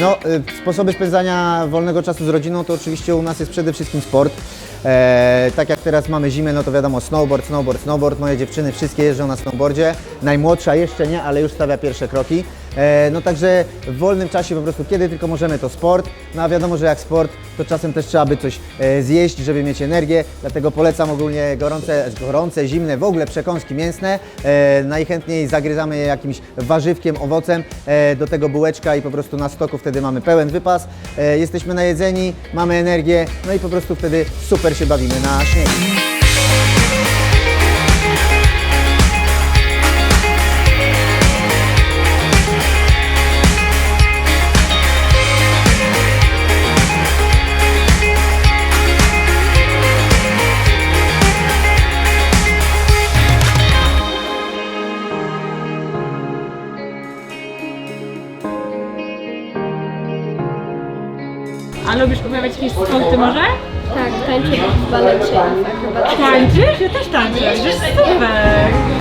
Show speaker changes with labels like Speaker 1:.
Speaker 1: No, y, sposoby spędzania wolnego czasu z rodziną to oczywiście u nas jest przede wszystkim sport. E, tak jak teraz mamy zimę, no to wiadomo snowboard, snowboard, snowboard. Moje dziewczyny wszystkie jeżdżą na snowboardzie. Najmłodsza jeszcze nie, ale już stawia pierwsze kroki. E, no także w wolnym czasie po prostu kiedy tylko możemy to sport. No a wiadomo, że jak sport, to czasem też trzeba by coś e, zjeść, żeby mieć energię. Dlatego polecam ogólnie gorące, gorące, zimne, w ogóle przekąski mięsne. E, najchętniej zagryzamy je jakimś warzywkiem, owocem, do tego bułeczka i po prostu na stoku wtedy mamy pełen wypas. Jesteśmy najedzeni, mamy energię, no i po prostu wtedy super się bawimy na śniegu.
Speaker 2: A lubisz uprawiać jakieś sporty może?
Speaker 3: Tak, tańczę w balecie.
Speaker 2: Tańczysz? Ja też tańczę. Wiesz, super.